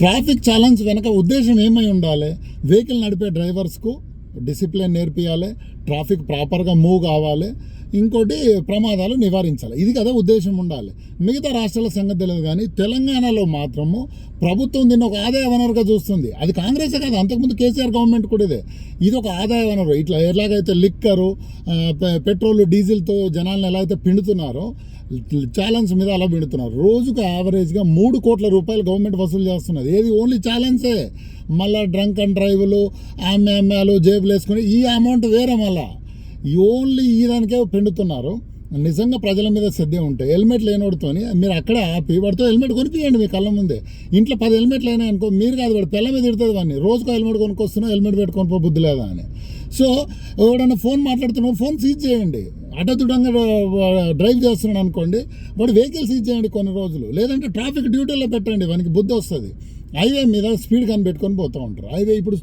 Traffic challenge వెనక ఉద్దేశం ఏమై ఉండాలి? వెహికల్ నడిపే డ్రైవర్స్కు డిసిప్లిన్ నేర్పియాలి ట్రాఫిక్ ప్రాపర్గా మూవ్ కావాలి ఇంకోటి ప్రమాదాలు నివారించాలి. ఇది కదా ఉద్దేశం ఉండాలి. మిగతా రాష్ట్రాల సంగతి తెలియదు కానీ తెలంగాణలో మాత్రము ప్రభుత్వం దీన్ని ఒక ఆదాయ వనరుగా చూస్తుంది. అది కాంగ్రెసే కాదు అంతకుముందు కేసీఆర్ గవర్నమెంట్ కూడా ఇదే. ఇది ఒక ఆదాయ వనరు. ఇట్లా ఎలాగైతే లిక్కరు పెట్రోల్ డీజిల్తో జనాలను ఎలా అయితే పిండుతున్నారో ఛాలెంజ్ మీద అలా పెడుతున్నారు. రోజుకు యావరేజ్గా మూడు కోట్ల రూపాయలు గవర్నమెంట్ వసూలు చేస్తున్నది ఏది ఓన్లీ ఛాలెంజే. మళ్ళీ డ్రంక్ అండ్ డ్రైవ్లు ఆమె అమ్మాలు జేబులు వేసుకుని ఈ అమౌంట్ వేరే మళ్ళా. ఓన్లీ ఈ దానికే పిండుతున్నారు. నిజంగా ప్రజల మీద శ్రద్ధ ఉంటే హెల్మెట్ లేనోడితోని మీరు అక్కడే ఆపి వాడితో హెల్మెట్ కొనిపియండి మీ కళ్ళ ముందే. ఇంట్లో పది హెల్మెట్లు అయినా అనుకో మీరు కాదు వాడు పిల్ల మీద తిడుతుంది వాడిని. రోజుకో హెల్మెట్ కొనుక్కొస్తున్నా హెల్మెట్ పెట్టుకొని పో బుద్ధి లేదా అని. సో ఎవడన్నా ఫోన్ మాట్లాడుతున్నావు ఫోన్ సీజ్ చేయండి. అడ్డదుడంగా డ్రైవ్ చేస్తున్నాడు అనుకోండి వాడు వెహికల్స్ ఇచ్చేయండి కొన్ని రోజులు. లేదంటే ట్రాఫిక్ డ్యూటీలో పెట్టండి వానికి బుద్ధి వస్తుంది. హైవే మీద స్పీడ్ కనిపెట్టుకొని పోతూ ఉంటారు. హైవే ఇప్పుడు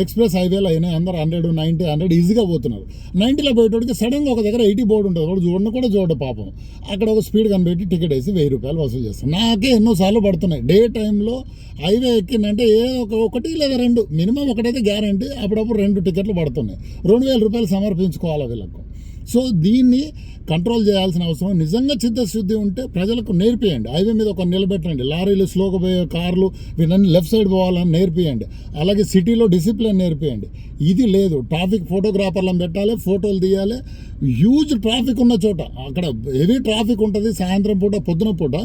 ఎక్స్ప్రెస్ హైవేలో అయినాయి అందరు హండ్రెడ్ నైంటీ హండ్రెడ్ ఈజీగా పోతున్నారు. నైంటీలో పోయేటోడికి సడన్గా ఒక దగ్గర ఎయిటీ బోర్డు ఉంటుంది వాడు చూడను కూడా చూడ పాపం. అక్కడ ఒక స్పీడ్ కనిపెట్టి టికెట్ వేసి వెయ్యి రూపాయలు వసూలు చేస్తాం నాకే ఎన్నోసార్లు పడుతున్నాయి. డే టైంలో హైవే ఎక్కిందంటే ఏ ఒక ఒకటి లేదా రెండు మినిమం ఒకటైతే గ్యారంటీ. అప్పుడప్పుడు రెండు టికెట్లు పడుతున్నాయి. రెండు వేల రూపాయలు సమర్పించుకోవాలి వీళ్ళకు. సో దీన్ని కంట్రోల్ చేయాల్సిన అవసరం. నిజంగా చిత్తశుద్ధి ఉంటే ప్రజలకు నేర్పియండి. హైవే మీద ఒక నిలబెట్టండి. లారీలు స్లోగా పోయే కార్లు వీళ్ళని లెఫ్ట్ సైడ్ పోవాలని నేర్పియండి. అలాగే సిటీలో డిసిప్లిన్ నేర్పియండి. ఇది లేదు. ట్రాఫిక్ ఫోటోగ్రాఫర్లను పెట్టాలి ఫోటోలు తీయాలి. హ్యూజ్ ట్రాఫిక్ ఉన్న చోట. అక్కడ హెవీ ట్రాఫిక్ ఉంటుంది సాయంత్రం పూట పొద్దున పూట.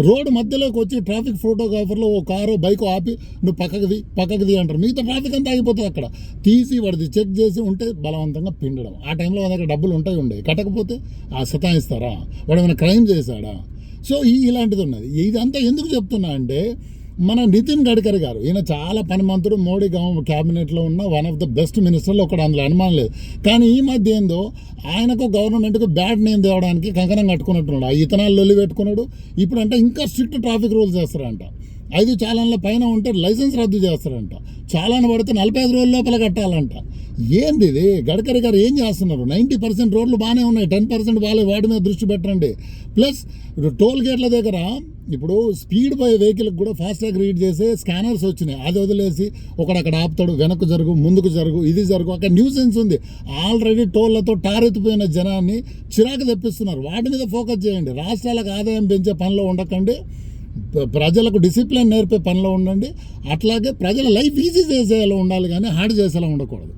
రోడ్డు మధ్యలోకి వచ్చి ట్రాఫిక్ ఫోటోగ్రాఫర్లో ఓ కారు బైక్ ఆపి నువ్వు పక్కకిది పక్కకిది అంటారు. మిగతా ట్రాఫిక్ అంతా ఆగిపోతుంది అక్కడ. తీసి వాడిది చెక్ చేసి ఉంటే బలవంతంగా పిండడం. ఆ టైంలో వాళ్ళ దగ్గర డబ్బులు ఉంటాయి. ఉండే. కట్టకపోతే ఆ సతాయిస్తారా? వాడు ఏమైనా క్రైమ్ చేశాడా? సో ఈ ఇలాంటిది ఉన్నది. ఇదంతా ఎందుకు చెప్తున్నా అంటే మన నితిన్ గడ్కరీ గారు ఈయన చాలా పనిమంతుడు మోడీ గవ క్యాబినెట్లో ఉన్న వన్ ఆఫ్ ద బెస్ట్ మినిస్టర్లు ఒకటి అందులో అనుమానం లేదు. కానీ ఈ మధ్య ఏందో ఆయనకు గవర్నమెంట్కు బ్యాడ్ నేమ్ తేవడానికి కంకణం కట్టుకున్నట్టున్నాడు. ఆ ఇతనాలు లొల్లి పెట్టుకున్నాడు. ఇప్పుడంటే ఇంకా స్ట్రిక్ట్ ట్రాఫిక్ రూల్స్ చేస్తారంట ఐదు చాలన్ల పైన ఉంటే లైసెన్స్ రద్దు చేస్తారంట. చాలాన్ పడితే నలభై ఐదు రోజుల లోపల కట్టాలంట. ఏంది ఇది? గడ్కరీ గారు ఏం చేస్తున్నారు? నైంటీ పర్సెంట్ రోడ్లు బాగానే ఉన్నాయి. టెన్ పర్సెంట్ బాగాలే వాటి మీద దృష్టి పెట్టండి. ప్లస్ టోల్ గేట్ల దగ్గర ఇప్పుడు స్పీడ్ పోయే వెహికల్కి కూడా ఫాస్టాగ్ రీడ్ చేసే స్కానర్స్ వచ్చినాయి. అది వదిలేసి ఒకడక్కడ ఆపుతాడు వెనక్కు జరుగు ముందుకు జరుగు ఇది జరుగు. అక్కడ న్యూసెన్స్ ఉంది. ఆల్రెడీ టోళ్ళతో టారెత్తిపోయిన జనాన్ని చిరాకు తెప్పిస్తున్నారు. వాటి మీద ఫోకస్ చేయండి. రాష్ట్రాలకు ఆదాయం పెంచే పనిలో ఉండకండి. ప్రజలకు డిసిప్లిన్ నేర్పే పనిలో ఉండండి. అట్లాగే ప్రజల లైఫ్ ఈజీ చేసేలా ఉండాలి కానీ హార్డ్ చేసేలా ఉండకూడదు.